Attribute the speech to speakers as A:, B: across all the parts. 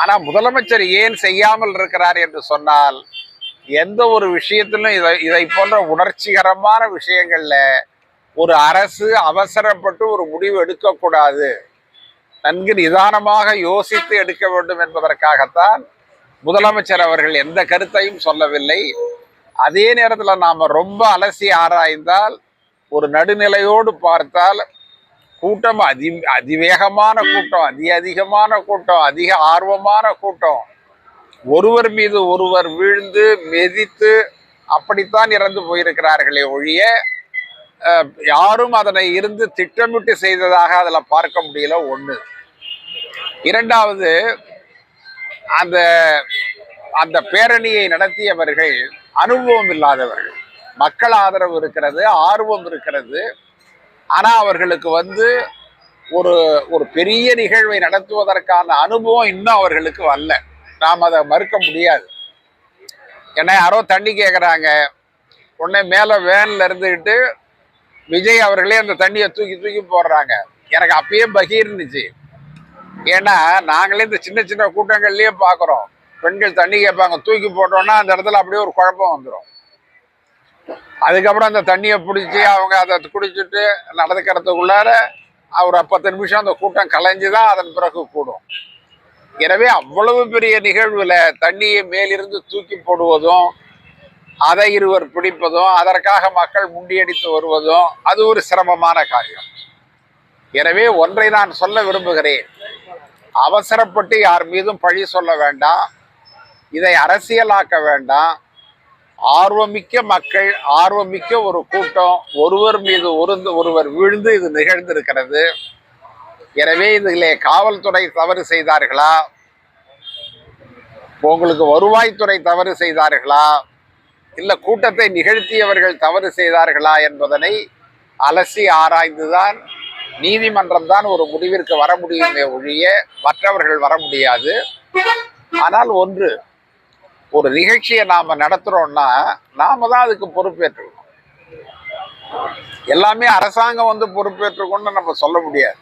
A: ஆனால் முதலமைச்சர் ஏன் செய்யாமல் இருக்கிறார் என்று சொன்னால் எந்த ஒரு விஷயத்திலும் இதை இதை போன்ற உணர்ச்சிகரமான விஷயங்களில் ஒரு அரசு அவசரப்பட்டு ஒரு முடிவு எடுக்கக்கூடாது நன்கு நிதானமாக யோசித்து எடுக்க வேண்டும் என்பதற்காகத்தான் முதலமைச்சர் அவர்கள் எந்த கருத்தையும் சொல்லவில்லை. அதே நேரத்தில் நாம் ரொம்ப அலசி ஆராய்ந்தால் ஒரு நடுநிலையோடு பார்த்தால் கூட்டம் அதி அதிவேகமான கூட்டம் அதி அதிகமான கூட்டம் அதிக ஆர்வமான கூட்டம். ஒருவர் மீது ஒருவர் வீழ்ந்து மெதித்து அப்படித்தான் இறந்து போயிருக்கிறார்களே ஒழிய யாரும் அதனை இருந்து திட்டமிட்டு செய்ததாக அதில் பார்க்க முடியல ஒன்று இரண்டாவது அந்த அந்த பேரணியை நடத்தியவர்கள் அனுபவம் இல்லாதவர்கள். மக்கள் ஆதரவு இருக்கிறது ஆர்வம் இருக்கிறது. ஆனால் அவர்களுக்கு வந்து ஒரு ஒரு பெரிய நிகழ்வை நடத்துவதற்கான அனுபவம் இன்னும் அவர்களுக்கு வரல. நாம் அதை மறுக்க முடியாது. ஏன்னா யாரோ தண்ணி கேட்குறாங்க உடனே மேலே வேனில் இருந்துக்கிட்டு விஜய் அவர்களே அந்த தண்ணியை தூக்கி தூக்கி போடுறாங்க. எனக்கு அப்பயே பகிர்ந்துச்சு ஏன்னா நாங்களே இந்த சின்ன சின்ன கூட்டங்கள்லேயே பார்க்குறோம் பெண்கள் தண்ணி கேட்பாங்க தூக்கி போட்டோன்னா அந்த இடத்துல அப்படியே ஒரு குழப்பம் வந்துடும் அதுக்கப்புறம் அந்த தண்ணியை பிடிச்சி அவங்க அதை குடிச்சிட்டு நடந்துக்கிறதுக்குள்ளார ஒரு பத்து நிமிஷம் அந்த கூட்டம் கலைஞ்சு தான் அதன் பிறகு கூடும். எனவே அவ்வளவு பெரிய நிகழ்வில் தண்ணியை மேலிருந்து தூக்கி போடுவதும் அதை இருவர் பிடிப்பதும் அதற்காக மக்கள் முண்டியடித்து வருவதும் அது ஒரு சிரமமான காரியம். எனவே ஒன்றை நான் சொல்ல விரும்புகிறேன். அவசரப்பட்டு யார் மீதும் பழி சொல்ல வேண்டாம். இதை அரசியலாக்க வேண்டாம். ஆர்வமிக்க மக்கள் ஆர்வமிக்க ஒரு கூட்டம் ஒருவர் மீது ஒருந்து ஒருவர் விழுந்து இது நிகழ்ந்திருக்கிறது. எனவே இதிலே காவல்துறை தவறு செய்தார்களா? உங்களுக்கு வருவாய்த்துறை தவறு செய்தார்களா? இல்ல கூட்டத்தை நிகழ்த்தியவர்கள் தவறு செய்தார்களா என்பதனை அலசி ஆராய்ந்துதான் நீதிமன்றம் தான் ஒரு முடிவிற்கு வர முடியுமே ஒழிய மற்றவர்கள் வர முடியாது. ஆனால் ஒன்று ஒரு நிகழ்ச்சியை நாம நடத்துறோம்னா நாம் தான் அதுக்கு பொறுப்பேற்றுக்கணும். எல்லாமே அரசாங்கம் வந்து பொறுப்பேற்றுக்கணும்னு நம்ம சொல்ல முடியாது.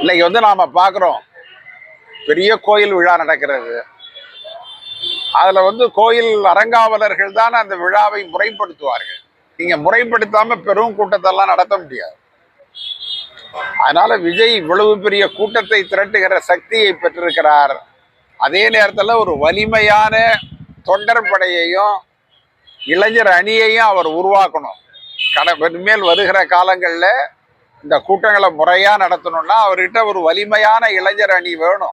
A: இன்னைக்கு வந்து நாம பார்க்குறோம். பெரிய கோயில் விழா நடக்கிறது. அதுல வந்து கோயில் அரங்காவலர்கள் தான் அந்த விழாவை முறைப்படுத்துவார்கள். நீங்க முறைப்படுத்தாம பெரும் கூட்டத்தெல்லாம் நடத்த முடியாது. அதனால விஜய் இவ்வளவு பெரிய கூட்டத்தை திரட்டுகிற சக்தியை பெற்றிருக்கிறார். அதே நேரத்தில் ஒரு வலிமையான தொண்டர் படையையும் இளைஞர் அணியையும் அவர் உருவாக்கணும். கட இனிமேல் வருகிற காலங்களில் இந்த கூட்டங்களை முறையாக நடத்தணும்னா அவர்கிட்ட ஒரு வலிமையான இளைஞர் அணி வேணும்.